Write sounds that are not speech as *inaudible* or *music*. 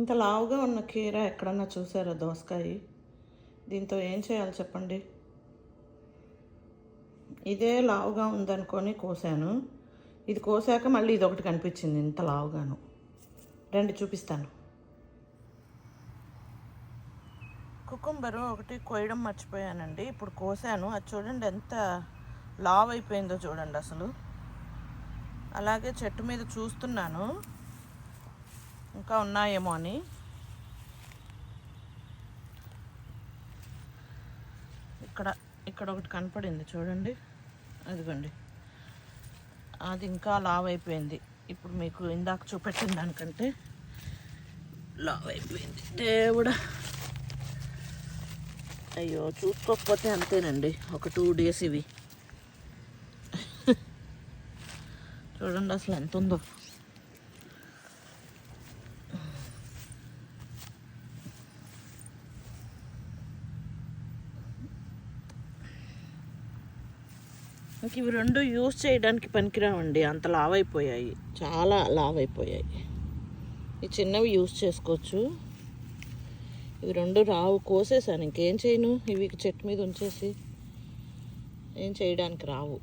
ఇంత లావుగా ఉన్న కీర ఎక్కడన్నా చూసారా దోసకాయ? దీంతో ఏం చేయాలి చెప్పండి? ఇదే లావుగా ఉందనుకొని కోసాను. ఇది కోసాక మళ్ళీ ఇది ఒకటి కనిపించింది ఇంత లావుగాను. రెండు చూపిస్తాను. కుకుంబరు ఒకటి కోయడం మర్చిపోయానండి. ఇప్పుడు కోసాను. అది చూడండి ఎంత లావ్ అయిపోయిందో చూడండి అసలు. అలాగే చెట్టు మీద చూస్తున్నాను. ఇంకా ఉన్నాయేమో అని. ఇక్కడ ఇక్కడ ఒకటి కనపడింది చూడండి. అదిగోండి. అది ఇంకా లావ్ అయిపోయింది ఇప్పుడు మీకు ఇందాక చూపెట్టిన దానికంటే లావ్ అయిపోయింది దేవుడా. అయ్యో చూసుకోకపోతే అంతేనండి. ఒక టూ డేస్ ఇవి. *laughs* చూడండి అసలు ఎంత ఉందో ఇంక ఇవి రెండు యూజ్ చేయడానికి పనికిరావండి. అంత లావ్ అయిపోయాయి చాలా లావ్ అయిపోయాయి ఈ చిన్నవి యూజ్ చేసుకోవచ్చు. ఇవి రెండు రావు. కోసేసాను. ఇంకేం చేయను? ఇవి చెట్టు మీద ఉంచేసి ఏం చేయడానికి రావు.